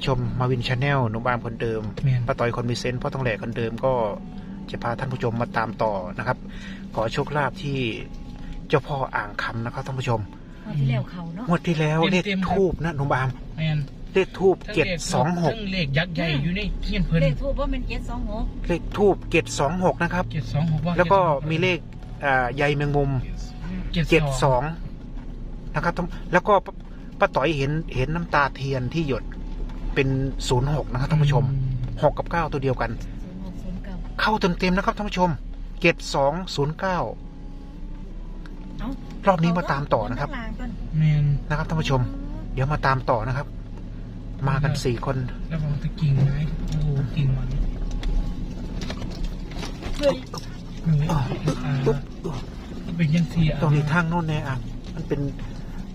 ผู้ชมมาวินชาแนลหนุ่มบามคนเดิมแมนป้าต่อยคนมีเซนต์พ่อต้องแหลกคนเดิมก็จะพาท่านผู้ชมมาตามต่อนะครับ ขอโชคลาภที่เจ้าพ่ออ่างคำนะครับท่านผู้ชมวันที่แล้วเขาเนาะงวดที่แล้วเลขทูบนะหนุ่มบามแมนเลขทูบเจ็ดสองหกทั้งเลขยักษ์ใหญ่อยู่ในเทียนเพิ่นเลขทูบว่ามันเจ็ดสองหกเลขทูบเจ็ดสองหกนะครับเจ็ดสองหกว่าแล้วก็มีเลขอ่าใยแมงมุมเจ็ดเจ็ด Oh. สองนะครับท่านแล้วก็ป้าป้าต่อยเห็นเห็นน้ำตาเทียนที่หยด เป็นศูนย์หกนะครับท่านผู้ชมหกกับเก้าตัวเดียวกันศูนย์หกศูนย์เก้าเข้าเต็มเต็มๆนะครับท่านผู้ชมเจ็ดสองศูนย์เก้าเอ้ารอบนี้มาตามต่อนะครับข้างล่างก่อนแมนนะครับท่านผู้ชม เดี๋ยวมาตามต่อนะครับ มากันสี่คนแล้วบอกตะกิ่งไม้โอ้โหกิ่งมันเฮ้ยเฮ้ยอ่าตุ๊บเป็นยังเสียตรงนี้ทางโน้นแน่อะ มันเป็น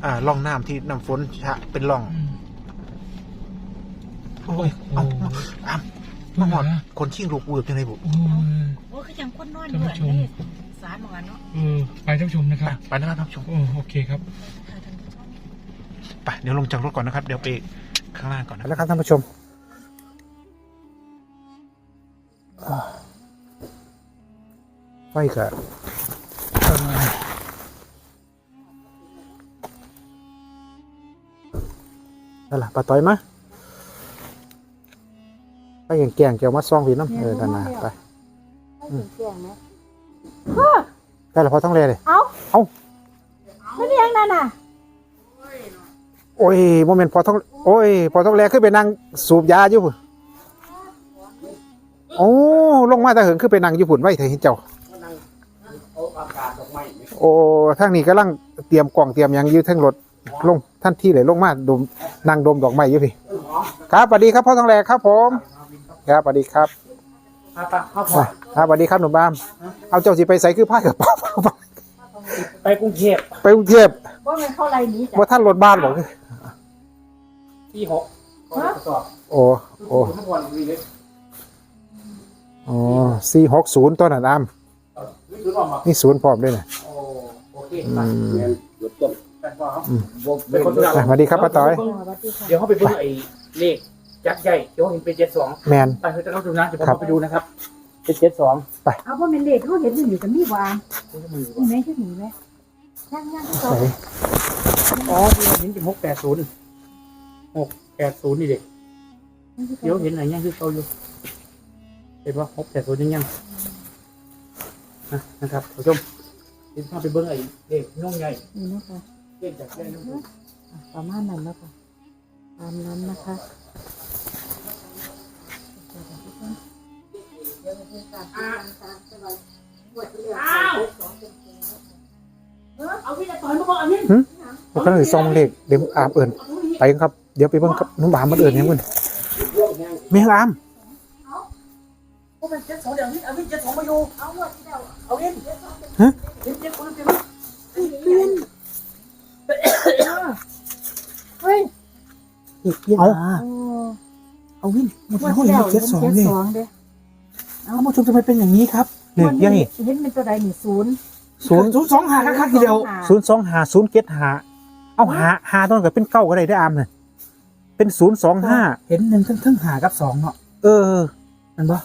อ่าร่องน้ำที่น้ำฝนชะเป็นร่อง อืม โอ้ยเอามาอะมาหมดคนชิงลูกเวือบยังไงบุโอ้ยโอ้คือจังคนนอนท่นเหมือนเลยสารเหมือนกันเนาะเออไปท่านผู้ชมนะครับไปนะครับท่านผู้ชมโอ้โอเคครับไปเดี๋ยวลงจากรถก่อนนะครับ เดี๋ยวไปข้างล่างก่อนนะแล้วครับท่านผู้ชมไฟกะนั่นแหละปลาต่อยมา ไปแก่งๆเกี่ยวมาซองพี่น้ำเออกันนะไปให้ถึงแจ้งไหมได้แล้วพอต้องเลยเลยเอ้าเอ้าไม่เลี้ยงนั่นน่ะโอ้ยโมเมนต์พอต้องโอ้ยพอต้องแลขึ้นไปนั่งสูบยาอยู่พุ่นโอ้ลงมาแต่เหิงขึ้นไปนั่งอยู่พุ่นไว้เถอะเห็นเจ้าโอ้ทางนี้กำลังเตรียมกล่องเตรียมหยังอยืดทั้งรถลงท่านที่เลยลงมาดมนั่งดมดอกไม้อยู่พี่ครับสวัสดีครับพ่อทองแหลกครับผม ครับสวัสดีครับครับอะครับสวัสดีครับหนุ่มบ้าม เอาเจ้าสิไปใส่คือผ้ากระเป๋าไปกรุงเทพไปกรุงเทพว่ามันเข้าไรนี้จ้ะว่าท่านรถบ้านบอกที่หกก็จะสอบโอ้โอ้ทุกวันมีเลยอ๋อสี่หกศูนย์ต้นอะน้นี่คือรอบมาำนี่ศูนย์พร้อมด้วยนะโอ้โอเคอืมามหยุดต้นแต่ว่าครับเป็นคนอะสวัสดีครับป้าต้อยสวัสดีค่ะเดี๋ยวเขาไปเบิ่งไอ้เลข ยักษ์ใหญ่เดี๋ยวเห็นเป็นเจ็ดสองแมน ไปเพื่อจะเข้าดูนะเดี๋ยวผมครับ เอาไปดูนะครับเป็นเจ็ดสองเอาว่ามันเลขเขาเห็นอยู่นี่กับมีวางมือมีไหมที่หนีไหมย่างย่างที่เขาใส่อ๋อเดี๋ยวเห็นเป็นหกแปดศูนย์หกแปดศูนย์นี่เด็กเดี๋ยวเห็นอะไรยังคือเขาอยู่เห็นว่าหกแปดศูนย์ยังยังนะนะครับผู้ชมเดี๋ยวเข้าไปเบิ่งไอ้เลขน้องใหญ่นี่นะคะเลขจากใหญ่น้องใหญ่อะประมาณนั้นแล้วค่ะตามนั้นนะคะ เอาพี่จะต่อยมาบอกอันนี้ผมกำลังสิซองเลขเดี๋ยวอามเอิญไปกันครับ เดี๋ยวไปเบิ่งครับนุ่มอามมันเอิญยังเพิ่นแม่งอามโอ้เป็นเจ็ดสองเดี๋ยวนี้เอาพี่เจ็ดสองมาอยู่เอาหมดที่เราเอาเองฮะเจ็ดเจ็ดคนเจ็ดเฮ้ยเอาโอ้เอาวินหมดหมดแล้วที่เห็แล้วนเห็เจ็ดนสองเจ็ดเลยสอง เด้เอามาชมทำไมเป็นอย่างนี้ครับเลขยังนี่เห็นเป็นตัวใดนี่ศูนย์ศูนย์ศูนย์สองหาคักๆทีเดียวศูนย์สองหาศูนย์เจ็ดหาเอาหาหาต้นกับเป็นเก้าก็ได้ได้ออามเนี่ยเป็นศูนย์สองห้าเห็นหนึ่งทั้งทั้งหากับสองเนาะเออมันบ่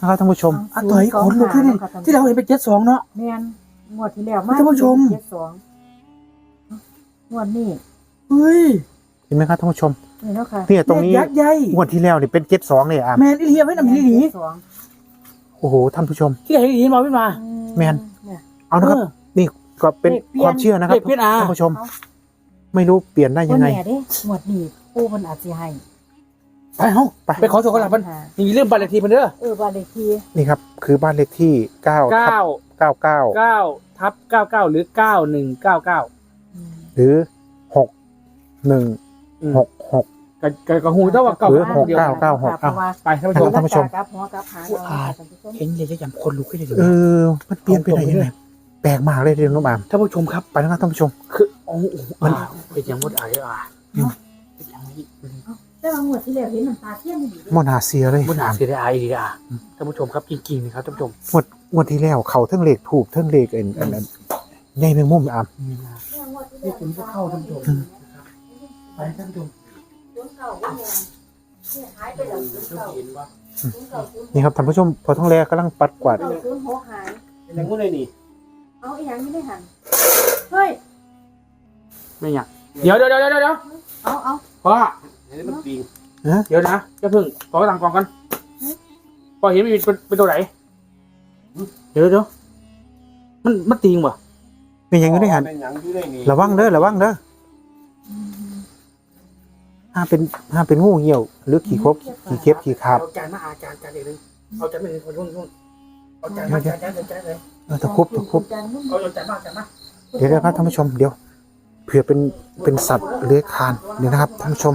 นะครับท่านผู้ชมอะต่อยขนลุกขึ้นนี่ที่เราเห็นเป็นเจ็ดสองเนาะแม่นงวดที่แล้วมาท่านผู้ชมเจ็ดสองงวดนี้เฮ้ยเห็นไหมครับท่านผู้ชมนี่เนาะค่ะเนี่ยตรงนี้เลขยักษ์ใหญ่งวดที่แล้วนี่เป็นเจ็ดสองเลยอามแมนอีเลียไว้นำอีหลีเจ็ดสอง โอ้โหท่านผู้ชม ที่ไหนอีหลีมาไม่มาอืแม่นเนี่ย เอานะครับ เออนี่ก็เป็นเลขเปลี่ยนความเชื่อนะครับเลขเปลี่ยนอะ ท่านผู้ชมไม่รู้เปลี่ยนได้บ่ยังไงแน่เด้งวดนี้ปู่เพิ่นอาจสิให้ไปเฮ้าไป ไปขอโชคกันหลับมันนี่เรื่องบัตรเลขที่มันเด้อเออบ้านเลขที่นี่ครับ คือบ้านเลขที่เก้าเก้าเก้าเก้าเก้าทับเก้าเก้าหรือเก้าหนึ่งเก้าเก้าอืมหรือหกหนึ่งห กหกกับกับหูเท่าว่าเก้าหรือหกเดียวเก้าเก้าหกเพราะว่าไปท่านผู้ชม ท่านผู้ชม กับหัวกับหางเราค่ะท่านผู้ชม เห็นเลยจะยำคนลุกขึ้นเลยเออมันเปลี่ยนไปไหนยังไงแปลกมากเลยเรื่องน้องอามท่านผู้ชมครับ ไปนะครับท่านผู้ชม คือโอ้โหมันเป็นอย่างมดอะไรอะเป็นอย่างนี้แต่ว่างวดที่แล้วเห็นน้ำตาเทียมอยู่เด้มอนหาเสียเลยมดหาเสียดายดีอะท่านผู้ชมครับจริงๆนะครับท่านผู้ชมงวดงวดที่แล้วเขาเทั้งเลขถูกเทั้งเลขเอ็นอันนั้นใหญ่แมงมุมอาม นี่นะ เนี่ยงวดนี่ผมจะเข้าท่านผู้ชมนะครับไปท่านผู้ชมนี่ครับท่านผู้ชมพอท้องแรกำลังปัดกวาดเราซื้อหกหายเป็นยังไงเลยนี่เอาอีหยังไม่ได้หันเฮ้ยไม่อยากเดี๋ยวเดี๋ยวเดี๋ยวเดี๋ยวเดี๋ยวเอาเอาพ่อนี่มันปิงเดี๋ยวนะจะพึ่งขอตังกอนกันพอเห็นมันเป็นเป็นตัวไหนเดี๋ยวเดี๋ยวมันมันติงป่ะเป็นหยังอยู่ได้หันเป็นหยังอยู่ได้นี่ระวังเด้อระวังเด้อ ห้ามเป็นห้ามเป็นงูเหี่ยว หรือขี่คบขี่เข็บขี่ขาบเอาจานมาอาจารย์จานเด็กนึงเอาจานมาหนึ่งคนยุ่งยุ่งเอาจานมาจานจานจานจานเลยเออตะครุบตะครุบจานนุ่มเอาจานมาจานมาเดี๋ยวนะครับท่านผู้ชมเดี๋ยวเผื่อเป็นเป็นสัตว์เลื้อยคลานเดี๋ยวนะครับท่านผู้ชม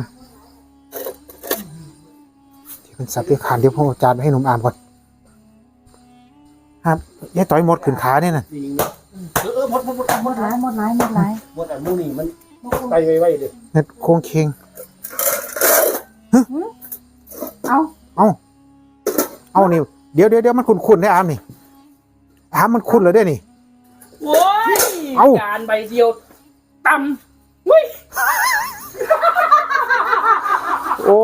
ที่เป็นสัตว์เลื้อยคลานเดี๋ยวผมเอาจานให้หนุ่มอามก่อนครับยายต่อยหมดขึ้นขาเนี่ยน่ะปิงเนาะเออเออหมดหมดหมดหมหมดดหลายหมดหลายหมดหลายหมดอันมูนี่มันไปไวไวเลยเน็ตโค้งเคง เอาเอาเอานี่เดี๋ยวเดี๋ยวเดี๋ยวมันคุ้นๆได้ออามนี่อามมันคุ้นเลยได้อนี่โอ้ยเอ้าจานใบเดียวต่ำอุ้ยโอ้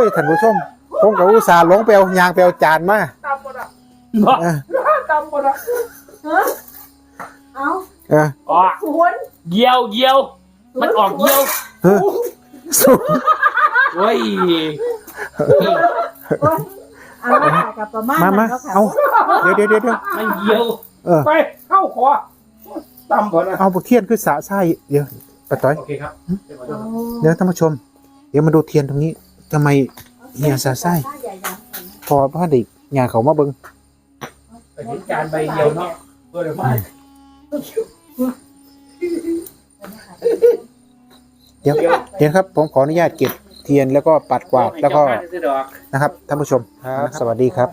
ยท่านผู้ชมผมกับอุตส่าห์หลงไปเอายางไปเอาจานมาต่ำหมดอะบอกเออต่ำหมดอะเฮ้ยเอาเอออ๋อศูนย์เยียวเยียวมันออกเยียว เออสู้เฮ้ยโอ้ยเอาละค่ะกับประมาณมานั้นมาแล้วค่ะเอาเดี๋ยวเดี๋ยวเดี๋ยวเดี๋ยวมันเยียวเออไปเข้าคอต่ำพอนะเอาบุเทียนคือสะไส้เดี๋ยวปะต้อย โอเคครับโอ้เดี๋ยวท่านผู้ชม เดี๋ยวมาดูเทียนตรงนี้ทำไมเฮียสะไส้ใหญ่ยังกันพอพระเด็กงานเขามาเบิงไปเห็นจานใบเดียวเนาะเออเดี๋ยวมาเดี๋ยวเดี๋ยวครับผมขออนุญาตเก็บเทียนแล้วก็ปัดกวาดแล้วก็ซื้อดอกนะครับท่านผู้ชมครับสวัสดีครับ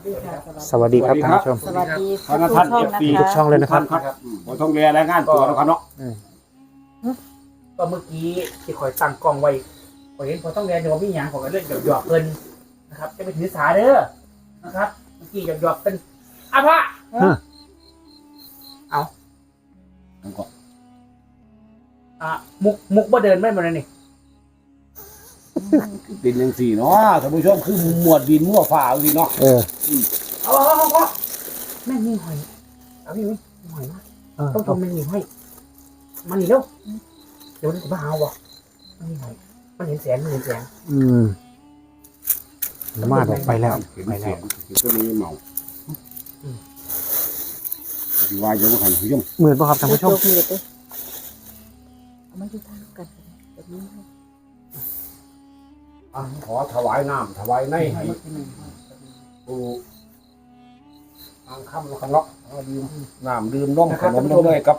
สวัสดีครับท่านผู้ชมสวัสดีพนักท่านเอฟซีทุกช่องเลยนะครับครับผมต้องเรียนรายงานตัวนะครับเนาะก็เมื่อกี้ที่คอยตั้งกล้องไว้คอยเห็นพอต้องเรียนเดี๋ยวมีหยังของกันเล่นหยอกๆเพิ่นนะครับ จะไปถือสาเด้อนะครับเมื่อกี้หยอกๆเป็นอะพ่อผมก็อะมุกมุกบ่เดินไม่มาเลยนี่ เป็นยังสี่เนาะท่านผู้ชมคือหมวดดินมั่วฝ่าเอาสิเนาะเออเอาเอาเอาเอาแม่งมีหอยเอาพี่มิ้มีหอยมากเออต้องชมมันมีหอยมันนี่เร็วเดี๋ยวมันจะมาเอาบ่มันมีหอยมันเห็นแสงมันเห็นแสงอืมมาดออกไปแล้วเห็นไปเสีแล้ยวงเห็นตัวนี้เมาที่ว่าจะมาขันผู้ชมเหมือนป่ะครับท่านผู้ชมเดี๋ยวเดี๋ยวเอามาดูทางกันแบบนี้ให้ อะขอถวายน้ำถวายในให้ปูทางค่ำแล้วกันเนาะเอาดื่มน้ำดื่มน้องขนมน้องเลยครับ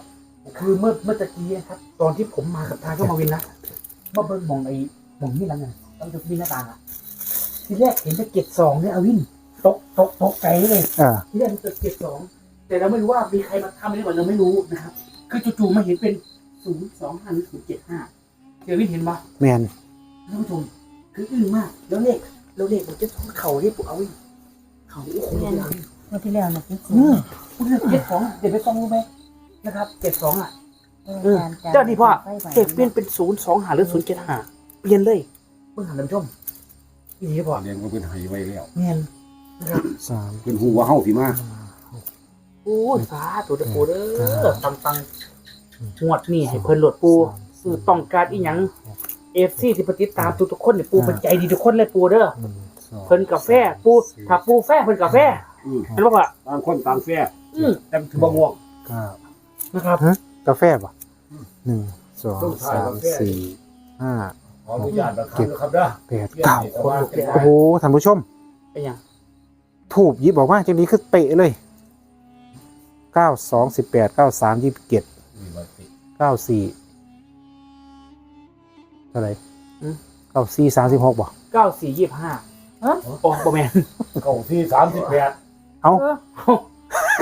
คือเมื่อเมื่อตะกี้นะครับ ตอนที่ผมมากับทางก็มาวินนะมาเบิ้งมองไอ้มองนี่แล้วไงต้องจะวินหน้าต่างอะทีแรกเห็นจะเก็บสองเนี่ยเอาวินตกตกตกใจเลยอ่า ที่แรกมันเกิดเจ็ดสองแต่เราไม่รู้ว่ามีใครมาทำอะไรก่อนเราไม่รู้นะครับ คือจู่ๆมาเห็นเป็นศูนย์สองห้าหรือศูนย์เจ็ดห้าเดี๋ยววินเห็นปะแมนท่านผู้ชม คืออึ้งมาก แล้วเลขแล้วเลขมันจะท้องเข่าที่ปุ๊เอาวินเข่าโอ้โหเดี๋ยววินเมื่อที่แล้วนะพี่อืมพูดเรื่องเจ็ดสองเดี๋ยวไปฟังรู้ไหมนะครับเจ็ดสองอะเออจานจานเจ้านี่พ่อไฟไหม้เก็บเปลี่ยนเป็นศูนย์สองหาหรือศูนย์เจ็ดหาเปลี่ยนเลยเพิ่งหันท่านผู้ชมนี่พ่อเรียนก็เป็นไห้ไว้แล้วเนียนนะครับสามเป็นหูว่าเฮาสิมาโอ้ยสาธุเด้อปูเด้อตังตังๆงวดนี่ให้เพิ่นโหลดปูคือต้องการอีหยัง เอฟซีที่ปฏิดตามทุกๆคนเนี่ยปูเป็นใจดีทุกคนเลยปูเด้อหนึ่งสองเพิ่นกาแฟปูถ้าปูแฟเพิ่นกาแฟอืมเห็นบ่ว่าต่างคนต่างแฟ่อืมแต่ถือบ่ง่วงเก้านะครับกาแฟป่ะหนึ่งสองสามสี่ห้าขออนุญาตนะครับนะครับเด้อแปดเก้าคนลุกโอ้โหท่านผู้ชมเป็นหยังถูกยิบบอกว่าจะนี้คือเป๊ะเลยเก้าสองสิบแปดเก้าสามยี่สิบเจ็ดเก้าสี่เท่าไหร่เก้าสี่สามสิบหกบ่9425ฮะอ๋อบ่แม่นเก้าที่สามสิบแปดเอาเออ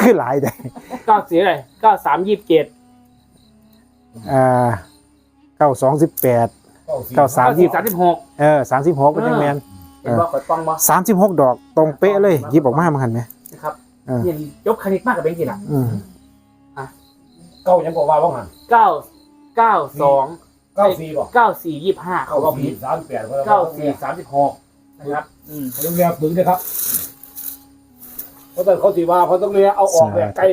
คือหลายแต่94อะไร9327อ่าเก้าสองสิบแปดเก้าสาม9436เออสามสิบหกเป็นยังแมนเห็นว่าข่อยป้องบ่สามสิบหกดอกตรงเป๊ะเลยยิบออกมามันหันไหมนะครับเออเนี่ยยกคณิตมากกับเบงกี่ล่ะอืมเก้ายังบอกว่าว่างันเก้าเก้าสอง เก้าสี่บอกเก้าสี่ยี่ห้าเขาเก้าก็สี่ผิดสามแปดเก้าสี่สามสิบหกนะครับอืมเขาต้องเรียกปึงนะครับเพราะตอนเขาสีว่าเขาต้องเรียกเอาออกแบบใกล้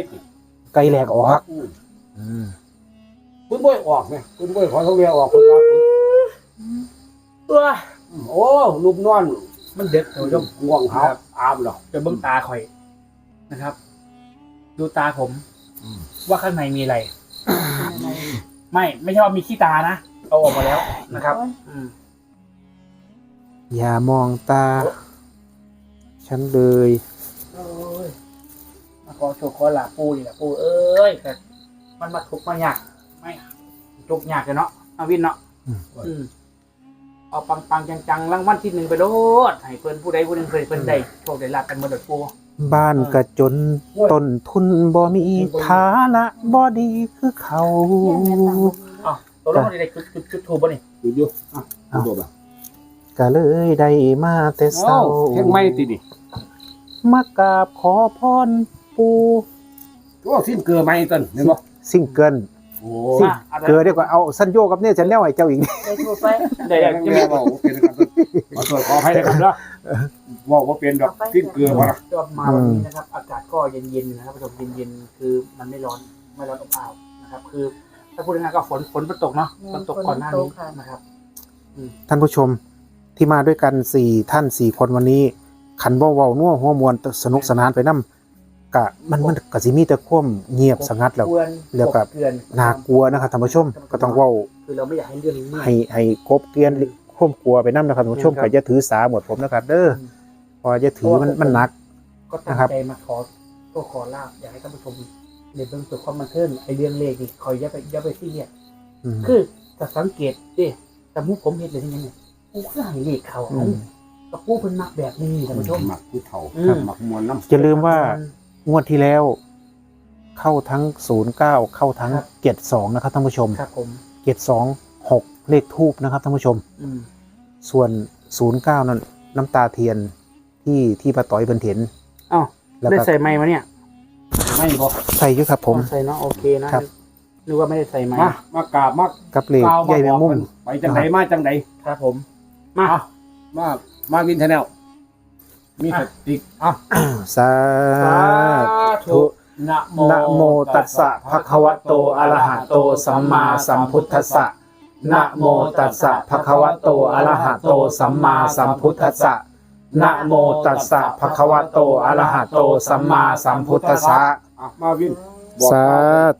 ไกลแหลกออก อืมอืมปึ้งบ่อยออกเนี่ยปึ้งบ่อยเขาต้องเรียกออกปึ้งว่าปึ้งเอ้ยอืมโอ้ลูกนอน มันเด็ดเดี๋ยวจะง่วงหาอามหรอกจะเบิ้งตาคอยนะครับ ดูตาผมอืมว่าข้างในมีอะไร ไม่ ไม่ใช่ว่ามีขี้ตานะ เอาออกมาแล้วนะครับอืมอย่ามองตา ฉันเลยโอ้ยมาขอโชว์ขอลาปูนี่แหละปูเอ้ยแต่มันมาทุกข์มายากไม่ทุกข์ยากเลยเนาะอาวินเนาะอืมเอาปังปังๆจังๆรางวัลที่หนึ่งไปโลดให้เพิ่นผู้ใดผู้หนึ่งเพิ่นเพิ่นได้โชคได้ลาบกันหมดเลยปูบ้านกระจนต้นทุนบ่มีฐานะบ่ดีคือเขาอ้าว ตัวเราได้จุดจุดจุดถูกป่ะนี่ดูอยู่อะดูดูแบบก็เลยได้มาแต่เศร้าเพ่งไม่ติดดิมากราบขอพรปูตัวสิ้นเกลือไม่ต้นเห็นบ่ซิงเกิลโอ้ซิเกลือเดียวกว่าเอาสัญโยกับเนี่ยฉันแนวให้เจ้าอีกได้ถูกไปได้ได้ได้ยังจะไงมีบอกเป็นครับขอโทษขอให้นะครับนะบอกว่าเป็นดอกสิ้นเกลือมาละก็มาวันนี้นะครับ อากาศก็เย็นๆนะครับผู้ชมเย็นๆคือมันไม่ร้อนไม่ร้อนอบอ้าวนะครับ คือ ถ้าพูดง่ายๆก็ฝนฝนมันตกเนาะฝนตกก่อนหน้านี้นะครับท่านผู้ชมที่มาด้วยกันสี่ท่านสี่คนวันนี้ขันบ่เว้านัวหัวมวนสนุกสนานไปนํกะมันมันก็สิมีแต่ความเงียบสงัดแล้วกวนแล้วก็เกลือนน่ากลัวนะครับท่านผู้ชมก็ต้องเว้าคือเราไม่อยากให้เรื่องนี้ให้ให้กบเกลียนความกลัวไปนํนะครับท่านผู้ชมก็อย่าถือสาหมดผมนะครับ เด้อเพออย่าถือมันมันหนักก็ตั้งใจมาขอก็ขอลาบอยากให้ท่านผู้ชม ในเบื้องต้นความบันเทิงไอเรื่องเลขนี่คอยอย่าไปอย่าไปที่เนี่ยอืมคือแต่สังเกตดิแต่มุกผมเห็นเลยที่นี่เนี่ยกูคือให้เลขเขาอืมแต่กูเป็นมักแบบนี้ท่านผู้ชมหมักผู้เฒ่าอืมหมักมวลน้ำอย่าลืมว่างวดที่แล้ว เข้าทั้ง09เข้าทั้งครับ72นะครับท่านผู้ชมครับผม726เลขทูบนะครับท่านผู้ชมอืมส่วน09นั้นน้ำตาเทียนที่ที่ป้าต้อยเพิ่นเห็นอ้าวแล้วได้ก็ใส่ไม้มาเนี่ย ไม่บอกใส่อยู่ครับผม ใส่เนาะโอเคนะครับนึกว่าไม่ได้ใส่ไม้มามากราบมากับเลขกล่าวใหญ่แมงมุม ไปจังไหนมาจังไหนครับผม มาอะมามาวินเทนแนลมีสติกอะสาสาธุธุนะโมนะโมตัสสะภะคะวะโตอะระหะโตสัมมาสัมพุทธัสสะนะโมตัสสะภะคะวะโตอะระหะโตสัมมาสัมพุทธัสสะ นะโมตัสสะภะคะวะโตอะระหะโตสัมมาสัมพุทธัสสะอะมาวินบอกสา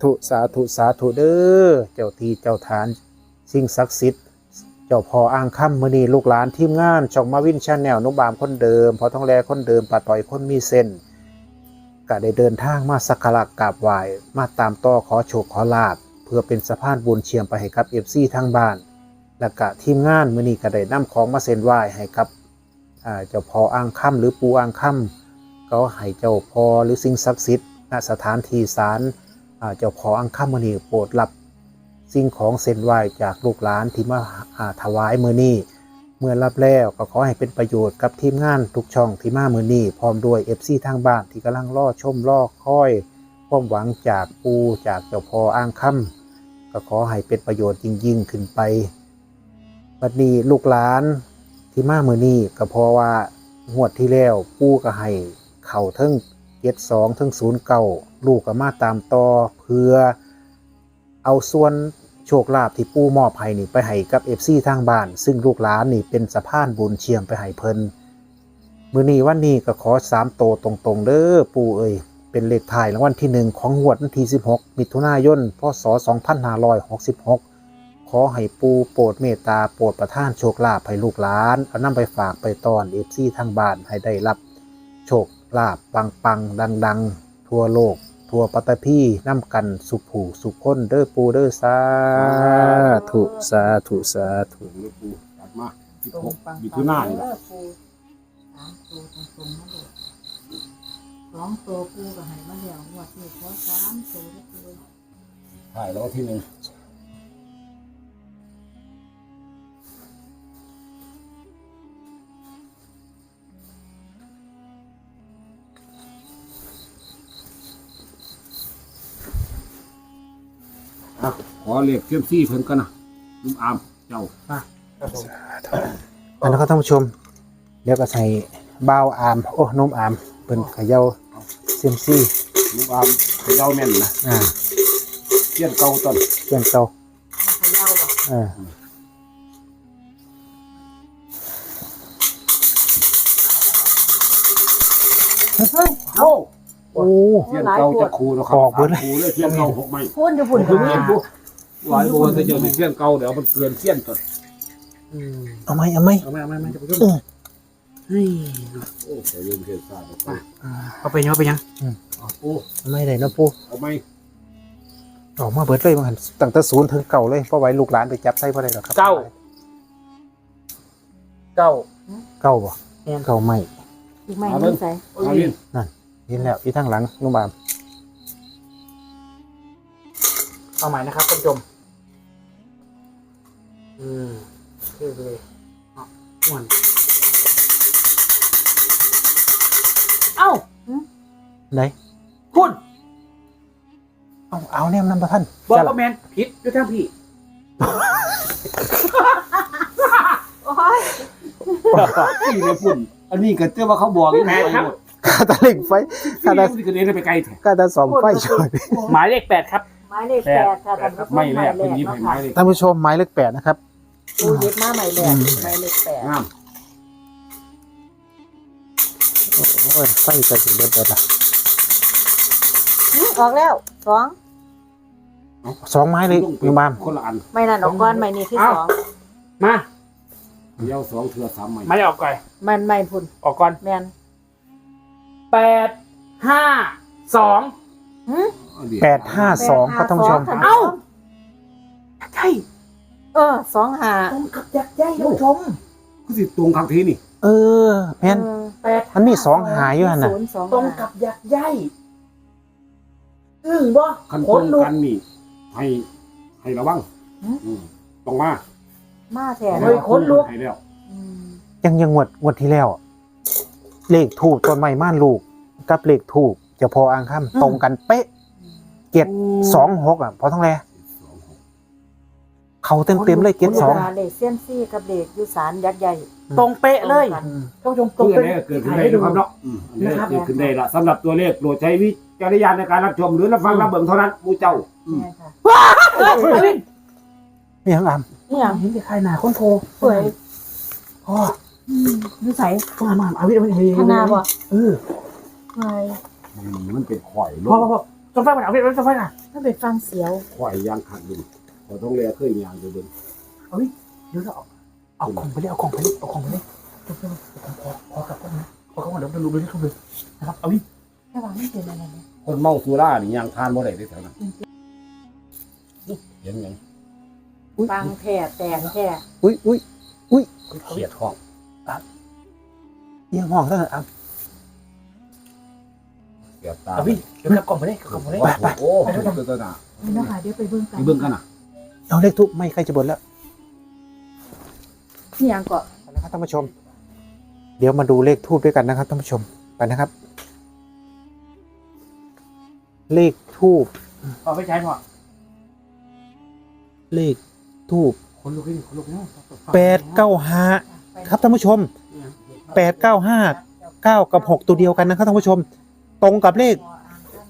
ธุสาธุสาธุเด้อเจ้าที่เจ้าฐานสิ่งศักดิ์สิทธิ์เจ้าพ่ออ้างค่ำมือนีลูกหลานทีมงานช่องมาวินชาแนลนุบามคนเดิมพอท้องแลคนเดิมปาต่อยคนมีเส้นก็ได้เดินทางมาสักการะกราบไหว้มาตามต่อขอโชคขอลาบเพื่อเป็นสะพานบุญเชียมไปให้กับเอฟซีทางบ้าน และก็ทีมงานมือนี้ก็ได้นำของมาเส้นไหว้ให้กับอ่า เจ้าพ่ออ้างค่ำหรือปูอ้างค่ำก็ให้เจ้าพ่อหรือสิ่งศักดิ์สิทธิ์ณสถานที่ศาลเจ้าพ่ออ้างค่ำมือนี้โปรดรับสิ่งของเส้นไหวจากลูกหลานที่มาาถวายมือนี้เมื่อรับแล้วก็ขอให้เป็นประโยชน์กับทีมงานทุกช่องที่มามือนี้พร้อมด้วยเอฟซีทางบ้านที่กำลังรอชมรอค่อยความหวังจากปูจากเจ้าพ่ออ้างคำก็ขอให้เป็นประโยชน์ยิ่งยิ่งๆขึ้นไปบัดนี้ลูกหลาน ที่มามือนี้ก็เพราะว่างวดที่แล้วปูก็ให้เข่าทั้งเจ็ดสองทั้งศูนย์เก่าลูกก็มาตามต่อเพื่อเอาส่วนโชคลาภที่ปู่มอบให้นี่ไปให้กับเอฟซีทางบ้าน ซึ่งลูกหลานนี่เป็นสะพานบุญเชียมไปให้เพิ่นมื้อนี้วันนี้ก็ขอสามโตตรงๆเด้อปู่เอ้ยเป็นเลขท้ายรางวัลที่หนึ่งของงวดวันที่16 มิถุนายน พศ 2566 ขอให้ปูโปรดเมตตาโปรดประทานโชคลาภให้ลูกหลาน เอานำไปฝากไปตอนเอฟซีทางบ้านให้ได้รับ โชคลาภปังๆดังๆทั่วโลก ทั่วปัตตพีน้ำกันสุผูสุขคนเด้อปูเด้อสาธุสาธุสาธุถึงปูตัดมาที่ตรหกปังมิถุนายนเออปูสามตัวตรงๆมาเลยสองตัวปูก็ให้มาแล้วงวดนี้ขอสามตัวได้ปูถ่ายแล้วที่หนึ่ง เลขเซียมซี่เพิ่นกันนะลุงอามเจ้าครับผมอันนั้นครับท่านผู้ชม เดี๋ยวก็ใส่บ้าวอาม โอ้นมอามเป็นเขย่าเซียมซี่ลุงอามเขย่าแม่นนะอ่าเสี้ยนเก่าต้นเกี่ยงเก่าเขย่าบ่อ่าเฮ้ยโอ้โอ้เสี้ยนเก่าจะคูเนาะครับออกเบิดเลยคูเลยเสี้ยนเก่าหกไม้พูดอยู่พุ่นคุกัณนเห็นดูห ลายโบนจะเจอเสี้ยนเก่าเดี๋ยวมันเกินเสี้ยนต้นอืมเอาไหมเอาไหมเอาไหมเอาไหมเอาไหมจะไปเออเฮ้ยโอ้ขอยืมเสี้ยนซ่าไปเอาไปยังเอาไปยังโอ้เอาไหมได้เนาะปูเอาไหมออกมาเบิดเลยมันตั้งแต่ศูนย์ถึงเก่าเลยเพราะไว้ลูกหลานไปจับใส่พ่อได้หรอกครับเก้าเก้าเก้าบ่แม่นเก้าไม่อีกไม่ไม่ใส่เอาลินเห็นแล้วที่ทางหลังนุ่มอาม เอาใหม่นะครับท่านผู้ชมอืมคือเลยเอาอ้วนเอ้าไหนคุณเอาเอาเนี่ยนำประท่านบอกจะละว่าแมนผิดด้วยทั้งพี่โอ้ยที่เลยพุ่นอันนี้ก็เจ้าว่าเขาบอกอยู่แม่ครับกาตะเล่งไฟที่นี่มันก็เดินไปไกลแท้กาตะสองไฟช่วยหมายเลขแปดครับ ไม้เลขแปดค่ะท่านผู้ชมไม่แรกหเป็นมายยิ้มเลให้ขไม้เนาะเลยท่านผู้ชมหมายเลขแปดนะครับ ปูเย็บมาใหม่แรกไม้เลขแปดงามโอ้ยไฟจะสิเบิดเบิดละอื้อออกแล้วสองสองไม้เลยนุ่มอามคนละอัน ไม่นั่นออกก้อนไม่นี่ที่เอ้าสองมาเดียวสองเทือสามไม้ไม่ได้ออกก่อนมันไม่พุ่นออกก่อนแมนแปดห้าสองหืม แปดห้าสองครับท่านผู้ชมแปดห้เอ้าสงใช่เออสองหาตรงกับยักษ์ใหญ่ท่านผู้ชมก็สิตรงครั้งทีนี่เออแม่นเออแปดมันมีสองหาอยู่หั่นน่ะศูย์สองตรงห้ากับยักษ์ใหญ่อึ้งบ่คันคตรนงลุกกันนี่ให้ให้ระวังอืมต้องมามาแทนเฮ้ยขนลุกให้แล้วอืมยังยังงวดงวดที่แล้ว เลขถูกต้นไม้ม่านลูก กับเลขถูกเจะพออ่างค่ำตรงกันเป๊ะ เกียรสองหกอะพอต้องแลเขาเต็มเต็มๆเลยเกียรสองเวลาเลขเซียมซี่กับเลขยุสานยักษ์ใหญ่ตรงเป๊ะเลยตรงกันท่านผู้ชมตรงเพื่อเป๊ะนี้เกิดขึ้นได้นะครับเนาะอืมอันนี้เกิดขึ้นได้ละสำหรับตัวเลขโปรดใช้วิจารณญาณในการรับชมหรือรับฟังรับเบิ่งเท่านั้นหมูเจ้าอืมเนี่ยค่ะเฮ้ยไอ้วินไม่ยังอามนี่หยังเห็นแต่ใครหนาคนโทรเปื่อยพ่อนิสัยพ่อมาเอาวินเอาวินเฮ้ยข้างหน้าบ่เออเปื่อยอืมมันเป็นข่อยลพ่องพ่อ พ่อจงไฟมาเอาวินเอาจงไฟมาถ้าเป็นฟังเสียวข่อยยางขัดดึงขอต้องแลเคยยางดูดึงเดี๋ยวเราเอาเอาของไปเลยเอาของไปเลยเอาของไปเลยจงไฟมาเอาของขอกลับก่อนนะขอกลับก่อนเดี๋ยวเราดูเลยทุกเลยนะครับเอาวินถ้าว่าไม่เป็นอะไรเนี่ยคนเมาสุรานี่ยางทานบ่ได้ได้แถวนั้นเห็นหยังฟังแท้แต่งแท้อุ้ยอุ้ยเขียดห้องเอียังห้องเท่านั้นอาม เขียดตาเอาวินเดี๋ยวกลับกล่องไปเลยกลับกล่องไปเลยไปโอ้ไปดูตัวหน้านี่นะคะเดี๋ยวไปเบิ่งกันไปเบิ่งกันน่ะเอาเลขทุกไม่ใกล้จะเบิดแล้วนี่หยังก็นะครับท่านผู้ชม เดี๋ยวมาดูเลขทูบด้วยกันนะครับท่านผู้ชมไปนะครับ เลขทูบเอาไปใช้พ่อเลขทูบคนลุกนี่คนลุกเนาะแปดเก้าห้าครับท่านผู้ชมแปดเก้าห้าเก้ากับหกตัวเดียวกันนะครับท่านผู้ชม ตรงกับเลข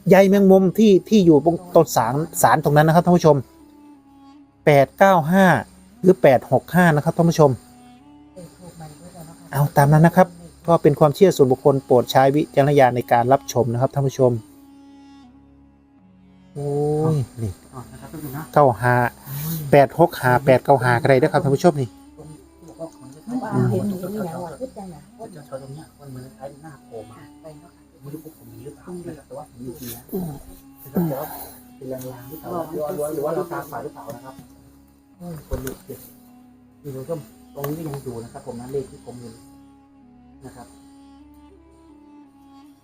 ใยแมงมุมที่ที่อยู่บนต้นสารสารตรงนั้นนะครับท่านผู้ชมแปดเก้าห้าหรือแปดหกห้านะครับท่านผู้ชม เอาตามนั้นนะครับ ก็เป็นความเชื่อส่วนบุคคลโปรดใช้วิจารณญาณในการรับชมนะครับท่านผู้ชมโอ้ยนี่อ๋อนะครับท่านผู้ชมนะเก้าหาแปดหกหาแปดเก้าหาอะไรด้วยครับท่านผู้ชมนี่เห็นเห็นนี่หยังว่าคือจังหยังก็จะชอยตรงเนี้ยมันเหมือนคล้ายหน้าโผล่มาไปเนาะค่ะไม่รู้พวกผมมี หรือเปล่านะครับแต่ว่าผมมีจริงนะแต่ว่าเป็นลางๆหรือเปล่าหรือว่าหรือว่าเราตาฝาดหรือเปล่านะครับเฮ้ยคนลุกเด็กนี่คุณผู้ชมตรงนี้ก็ยังอยู่นะครับผมนะเลขที่ผมเห็นนะครับ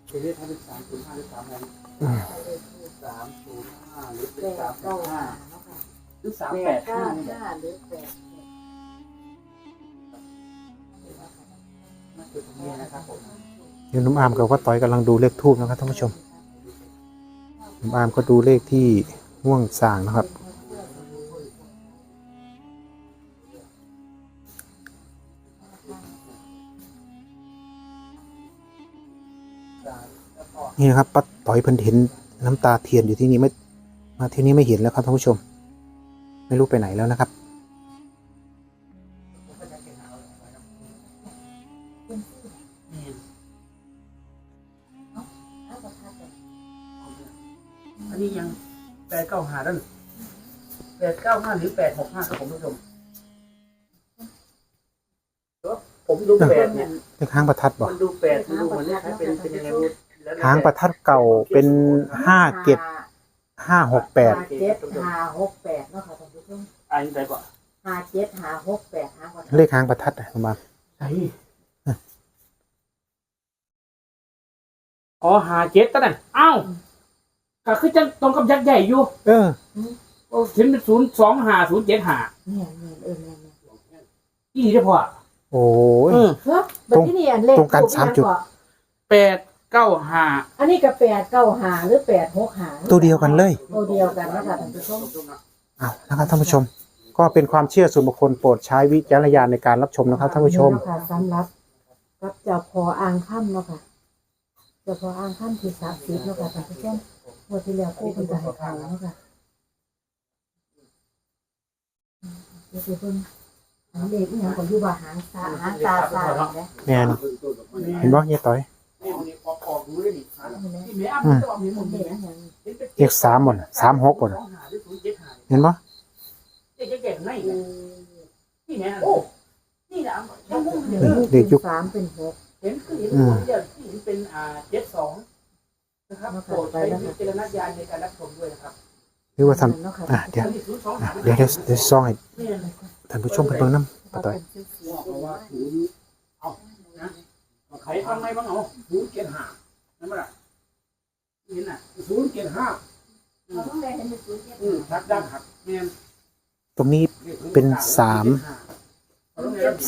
เป็นเลขท้ายเลขสามศูนย์ห้าหรือสามอะไรสามศูนย์ห้าหรือแปเป็นดสามเก้าห้าห้าเนาะค่ะหรือสามแปแปดดเก้าห้านี่แหละห้าหรือแปดนั่นคือตรงนี้นะครับผม เดี๋ยวน้ำอามกับว่าต่อยกำลังดูเลขทูบนะครับท่านผู้ชมนุ่มอามก็ดูเลขที่ห่วงสางนะครับ นี่นะครับป้าต่อยเพิ่นเห็นน้ำตาเทียนอยู่ที่นี่ไม่มาที่นี่ไม่เห็นแล้วครับท่านผู้ชม ไม่รู้ไปไหนแล้วนะครับ เก้าห้าด้านแปดเก้าห้าหรือแปดหกห้าครับผมผู้ชมเออผมดูแปดเนี่ยเลขหางประทัดบอกมันดูแปดมันดูเหมือนคล้ายๆเป็นเป็นยังไงไม่รู้แล้วแต่หางประทัดเก่าเป็นห้าเกตห้าหกแปดห้าเจ็ดห้าหกแปดเนาะค่ะท่านผู้ชมอันนี้ไปก่อนห้าเจ็ดห้าหกแปดห้าก่อนเลขหางประทัดอะประมาณใช่อ๋อหาเจ็ดตั้งแต่อ้าว ก็คือจังตรงกับยักษ์ใหญ่อยู่เออ โอ้ถึงเป็นศูนย์สองหาศูนย์เจ็ดหาเนี่ยเนี่ยเออเนี่ยเนี่ยอีนี่ได้พอโอ้ยเออเฮ้ยแบบที่นี่อันเลขตรงกันทูปสามจุดยังก่อนแปดเก้าหาอันนี้ก็แปดเก้าหาหรือแปดหกหาตัวเดียวกันเลย ตัวเดียวกันเนาะค่ะท่านผู้ชมอ้าวนะครับท่านผู้ชม ก็เป็นความเชื่อส่วนบุคคลโปรดใช้วิจารณญาณในการรับชมนะครับท่านผู้ชมนี่เนาะค่ะสำหรับกับเจ้าพออ่างค่ำเนาะค่ะเจ้าพออ่างค่ำที่ศักดิ์สิทธิ์เนาะค่ะท่านผู้ชม งวันที่แล้วกู้เป็นการขาวเนาะค่ะอืมเดี๋ยวเพิ่นอันเด็กอีหยังก็อยู่ว่าหางตาหางตาตาเนี่ยแมนเห็นบ่เยต่อยนี่มันออกออกดูเลยนี่ที่แม่อ้ำอืมจะบอกมีหมดเด็เนี่กยอีหยังเลขสามหมดสามหกหมดสองหาหรือศูนย์เจ็ดหาเห็นบ่เจ๊แก่ๆไม่นี่แม่โอ้นี่นะยังมุ่งเห็นเด็กยุคสามเป็นหกเห็นคือเห็นคนเดียวที่เห็นเป็นอ่าเจ็ดสอง นะครับโปรดใช้วิจารณญาณในการรับชมด้วยนะครับหรือว่าทเนาะค่ะำอะเดี๋ยวอันนี้ศูนย์สองหาเดี๋ยวเดี๋ยวเดี๋ยวซ่องให้เนี่ยท่านผู้ชมเพิ่นเบิ่งน้ำป้าต่อยเพราะว่าศูนย์เอานะใครทำไงบ้างเอาศูนย์เจ็ดห้านั่นมั้ยล่ะเห็นน่ะศูนย์เจ็ดห้าอืมทักด้านหักเนี่ยตรงนี้เป็นสาม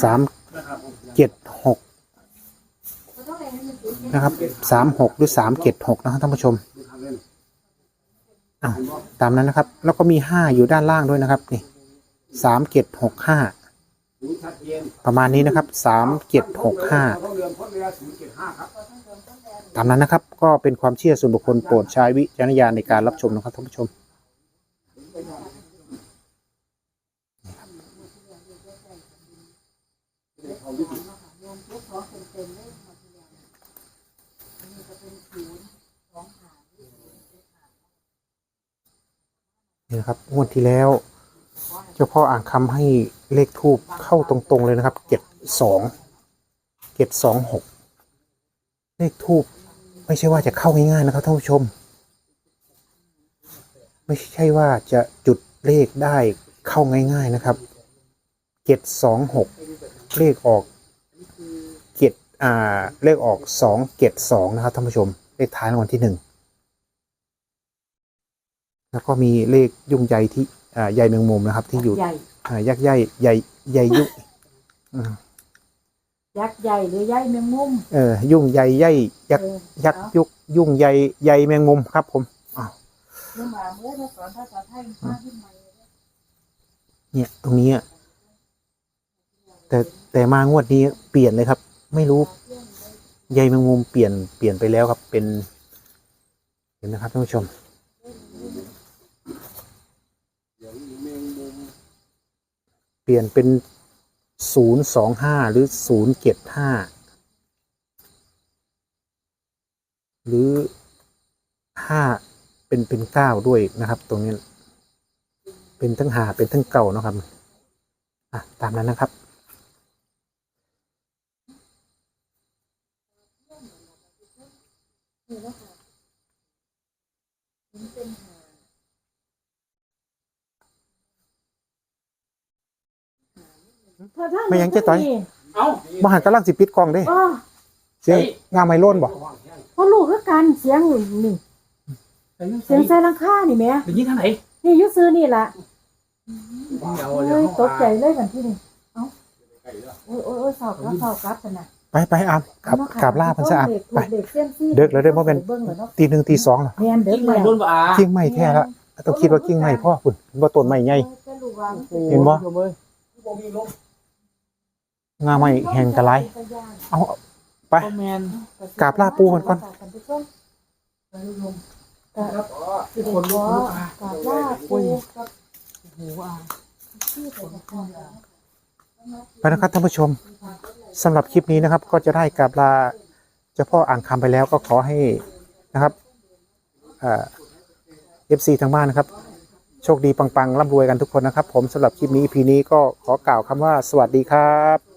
สามนะครับเจ็ดหก นะครับสามหกหรือสามเจ็ดหกนะครับท่านผู้ชมอ้าวตามนั้นนะครับ แล้วก็มีห้าอยู่ด้านล่างด้วยนะครับนี่สามเจ็ดหกห้าประมาณนี้นะครับสามเจ็ดหกห้าตาครับตามนั้นนะครับ ก็เป็นความเชื่อส่วนบุคคลโปรดใช้วิจารณญาณในการรับชมนะครับท่านผู้ชม นี่นะครับงวดที่แล้ว เจ้าพ่ออ่างคำให้เลขทูบเข้าตรงๆเลยนะครับเจ็ดสองเจ็ดสองหกเลขทูบไม่ใช่ว่าจะเข้าง่ายๆนะครับท่านผู้ชม ไม่ใช่ว่าจะจุดเลขได้เข้าง่าย ๆนะครับเจ็ดสองหกเลขออกเจ็ดอ่าเลขออกสองเจ็ดสองนะครับท่านผู้ชมเลขท้ายรางวัลที่หนึ่ง แล้วก็มีเลขยุ่งใยที่อ่าใยแมงมุมนะครับ ที่อยู่ใหญ่อ่ายักษ์ใยใยใยยุ่งอืมยักษ์ใหญ่หรือใหญ่แมงมุมเออยุ่งใยใยยักษ์เออยักษ์ยุกยุ่งใยใยแมงมุมครับ ผมอ้าวเรื่องมาเมื่อเราสอนภาษาไทยมากขึ้นไหมเนี่ยตรงนี้อะแต่แต่มางวดนี้เปลี่ยนเลยครับ ไม่รู้ใยแมงมุมเปลี่ยนเปลี่ยนไปแล้วครับเป็น เห็นนะครับท่านผู้ชม ปลี่ยนเป็นศูนย์สองห้าหรือศูนย์เจ็ดห้าหรือห้าเป็นเป็นเก้าด้วยนะครับ ตรงนี้ เป็นทั้งหาเป็นทั้งเก่านะครับอะตามนั้นนะครับ ไม่ยังเจ๊ต้อย เอ้ามหันกำลังสิปิดกล้องเด้อ๋อเสียงงามไมโลนบ่เพราะลูกคือกันเสียงนี่เสียงใส่หลังคานี่แหม่เป็นยี่ท่านไหนนี่อยุซื้อนี่ล่ะเดี๋ยวเฮ้เดี๋ยวยตกใจเลยกันที่นี่เอ้าโอ้ยโอ้ยโอ้ยสอบแล้วสอบกลับกันนะไปไปอามขับขับล่าพันสะอาดไป เด็กเส้นซี่เด็กแล้วเด้อบ่แม่นเบิ่งเหรอเนาะตีหนึ่งตีสองเหรอแม่นเด็ยิ่กงใหม่แล้วโดนบ่อากิ้งไม่แท้ละต้องคิดว่ากิ้งไม่พ่อคุณบ่ต้นไม้ใหญ่จะรู้ว่าเห็นบ่ งาไม่แห่งกะไรเอาไปกราบลาปูก่อนก่อนท่านผู้ชมก็สิได้ขอกราบลาปูไปนะครับท่านผู้ชมสำหรับคลิปนี้นะครับ ก็จะได้กราบลาเจ้าพ่ออ่างคำไปแล้วก็ขอให้นะครับเอ่อฟซีทางบ้านนะครับ โชคดีปังๆร่ำรวยกันทุกคนนะครับ ผมสำหรับคลิปนี้ EP นี้ก็ขอกล่าวคำว่าสวัสดีครับ